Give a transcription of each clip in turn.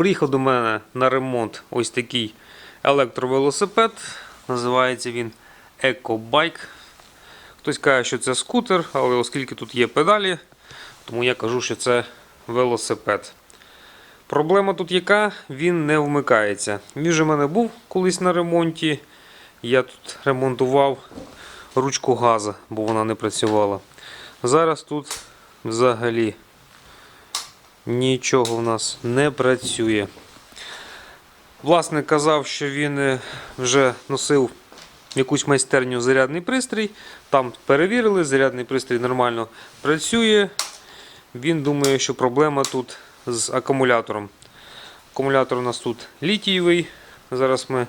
Приїхав до мене на ремонт ось такий електровелосипед. Називається він EcoBike. Хтось каже, що це скутер, але оскільки тут є педалі, тому я кажу, що це велосипед. Проблема тут яка? Він не вмикається. Він же в мене був колись на ремонті. Я тут ремонтував ручку газа, бо вона не працювала. Зараз тут взагалі нічого в нас не працює. Власник казав, що він е, вже носив якусь майстерню зарядний пристрій. Там перевірили, зарядний пристрій нормально працює. Він думає, що проблема тут з акумулятором. Акумулятор у нас тут літієвий. Зараз ми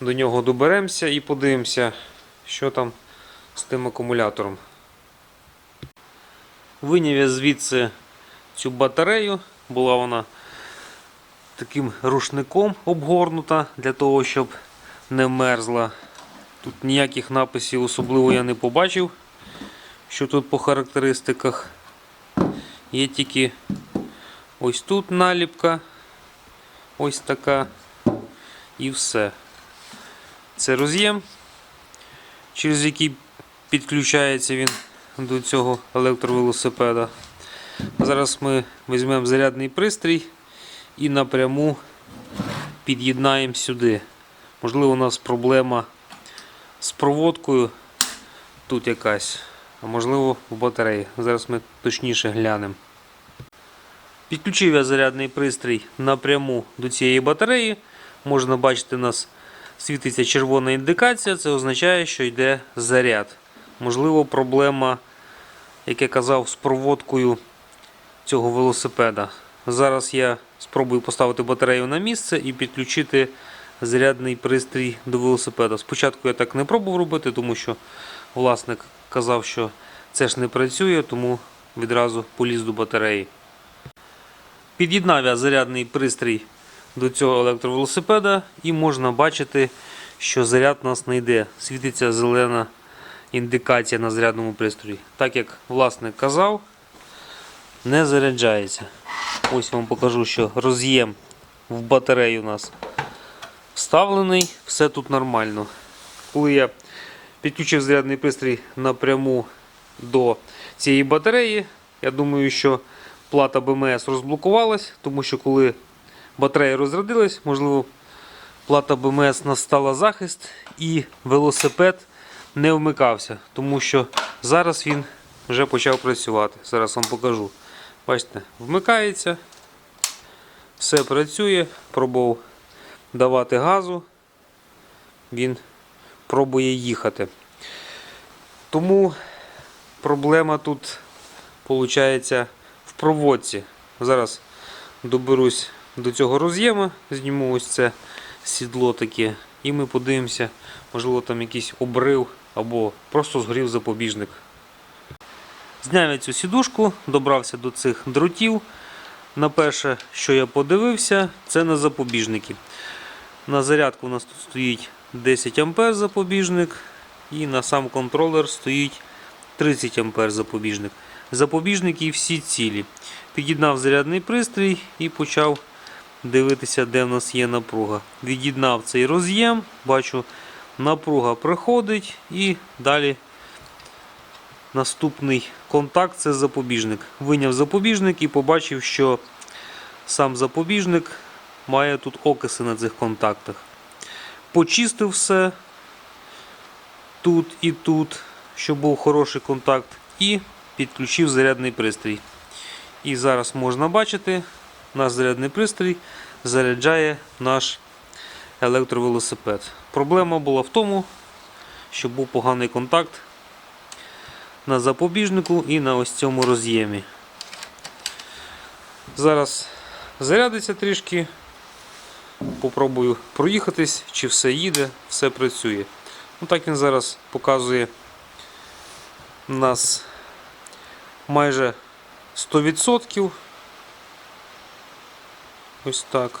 до нього доберемося і подивимося, що там з тим акумулятором. Виняв я звідси цю батарею. Була вона таким рушником обгорнута для того, щоб не мерзла. Тут ніяких написів особливо я не побачив, що тут по характеристиках. Є тільки ось тут наліпка, ось така і все. Це роз'єм, через який підключається він до цього електровелосипеда. Зараз ми візьмемо зарядний пристрій і напряму під'єднаємо сюди. Можливо, у нас проблема з проводкою тут якась, а можливо в батареї. Зараз ми точніше глянемо. Підключив я зарядний пристрій напряму до цієї батареї. Можна бачити, у нас світиться червона індикація, це означає, що йде заряд. Можливо, проблема, як я казав, з проводкою цього велосипеда. Зараз я спробую поставити батарею на місце і підключити зарядний пристрій до велосипеда. Спочатку я так не пробував робити, тому що власник казав, що це ж не працює, тому відразу поліз до батареї. Під'єднав я зарядний пристрій до цього електровелосипеда і можна бачити, що заряд у нас не йде. Світиться зелена індикація на зарядному пристрої. Так як власник казав, не заряджається. Ось вам покажу, що роз'єм в батареї у нас вставлений, все тут нормально. Коли я підключив зарядний пристрій напряму до цієї батареї, я думаю, що плата БМС розблокувалась, тому що коли батарея розрядилась, можливо, плата БМС настала захист і велосипед не вмикався, тому що зараз він вже почав працювати. Зараз вам покажу. Бачите, вмикається, все працює, пробував давати газу, він пробує їхати. Тому проблема тут виходить в проводці. Зараз доберусь до цього роз'єму, зніму ось це сідло таке, і ми подивимося, можливо, там якийсь обрив або просто згорів запобіжник. Зняв я цю сідушку, добрався до цих дротів. На перше, що я подивився, це на запобіжники. На зарядку у нас тут стоїть 10 А запобіжник, і на сам контролер стоїть 30 А запобіжник. Запобіжники всі цілі. Під'єднав зарядний пристрій і почав дивитися, де в нас є напруга. Від'єднав цей роз'єм, бачу, напруга приходить і далі наступний контакт це запобіжник. Виняв запобіжник і побачив, що сам запобіжник має тут окиси на цих контактах. Почистив все тут і тут, щоб був хороший контакт, і підключив зарядний пристрій. І зараз можна бачити, наш зарядний пристрій заряджає наш електровелосипед. Проблема була в тому, що був поганий контакт на запобіжнику і на ось цьому роз'ємі. Зараз зарядиться трішки, попробую проїхатись, чи все їде, все працює. Ну Так він зараз показує у нас майже 100%. Ось так.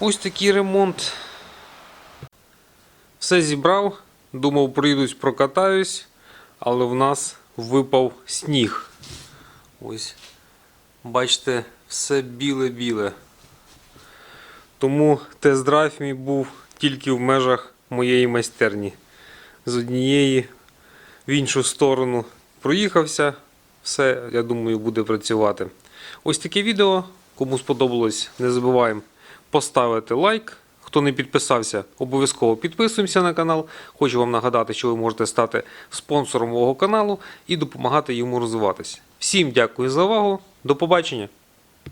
Ось такий ремонт. Все зібрав, думав, приїдусь, прокатаюсь, але в нас випав сніг. Ось бачите, все біле-біле. Тому тест-драйв мій був тільки в межах моєї майстерні. З однієї в іншу сторону проїхався. Все, я думаю, буде працювати. Ось таке відео. Кому сподобалось, не забуваємо поставити лайк. Хто не підписався, обов'язково підписуємося на канал. Хочу вам нагадати, що ви можете стати спонсором мого каналу і допомагати йому розвиватися. Всім дякую за увагу. До побачення!